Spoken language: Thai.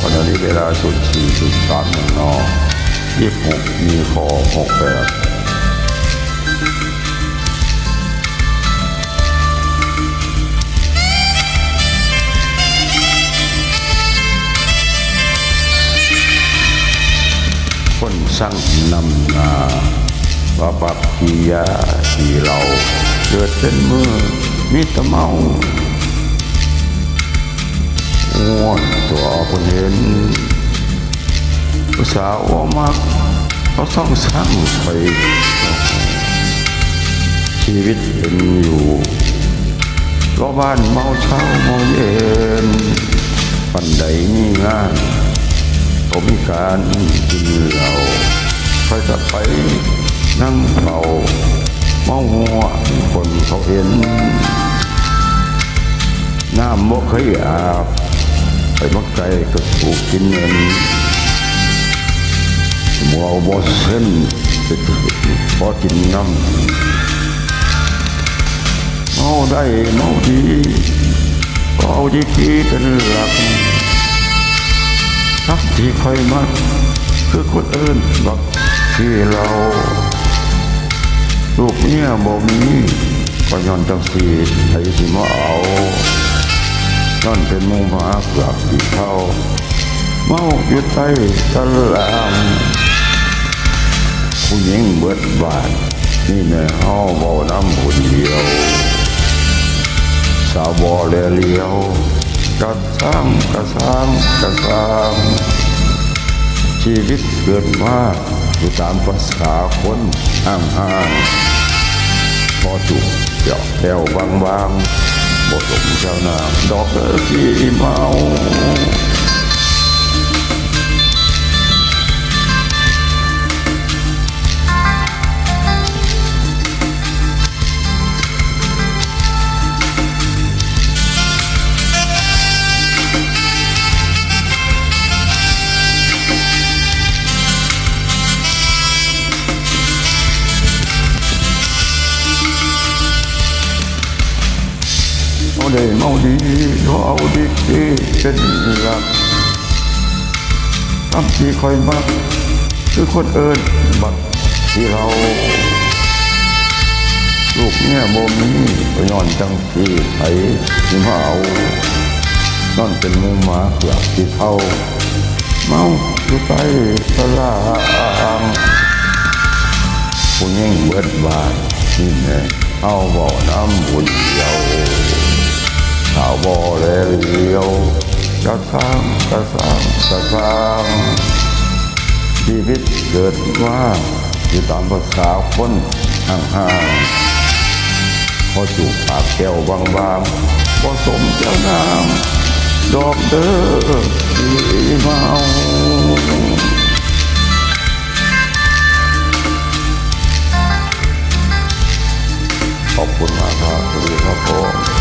ขณะนี้เวลาสุดสี่สุดสามหนึ่งนอยี่สิบหกมีคอหกแปดคนสั่งนำนาว่าปักขียาสีเราเกิดเป็นมือมิตรเมา อ้วนตัวคนเห็นผู้สาวออกมาเขาต้องสร้างไป ชีวิตเป็นอยู่รอบ้านเมาเช้าเมาเย็นปันใดมีงานก็มีการกินเหล้าใครจะไปนั่งเฝ้าเมาหัวคนเขาเห็นน้ำบ่เคยอาบ มักไก่ก็ถูกกินเงินมัวบ่เส้นพอกินน้ำเมาได้เมาดีเอาดีกีเป็นหลักทักที่คอยมักคือคนอื่นบักที่เราลูกเนี่ยบ่มีก็ย้อนจังสีไอ้สิมาเอา นั่นเป็นหมูหมาเกลับที่เขาเมาอยู่ใต้ตะลางผู้หญิงเบิดบานนี่แม่เฮาเบาน้ำบุญเดียว สาวบ่แลเลียวกระซ้ำกระซ้ำกระซ้ำชีวิตเกิดมาอยู่ตามภาษาคนห่างห่างๆพอจุกเจาะแก้วบางๆ บ่สมเจ้าน ได้เมาดีเขาเอาดีดีเป็นหลักคำที่คอยมักคือคนเอิญบักที่เรา ลูกเนี่ยบ่มีก็ย้อนจังที่ไผที่มาเอานั่นเป็นหมูหมาเกือกที่เท่า เมาอยู่ใต้ตะลางผู้ยิ่งเบิดบานนี่แม่เอาบ่อน้ำบุญเดียว สาวบอแลเลียวกระซ้างกระซ้างกระซ้างชีวิตเกิดว่าอยู่ตามภาษาคนห่างๆพอจูบปากแก้วบางๆพอสมเจ้านามดอกเด้อที่เมาขอบคุณมากครับสวัสดีครับผม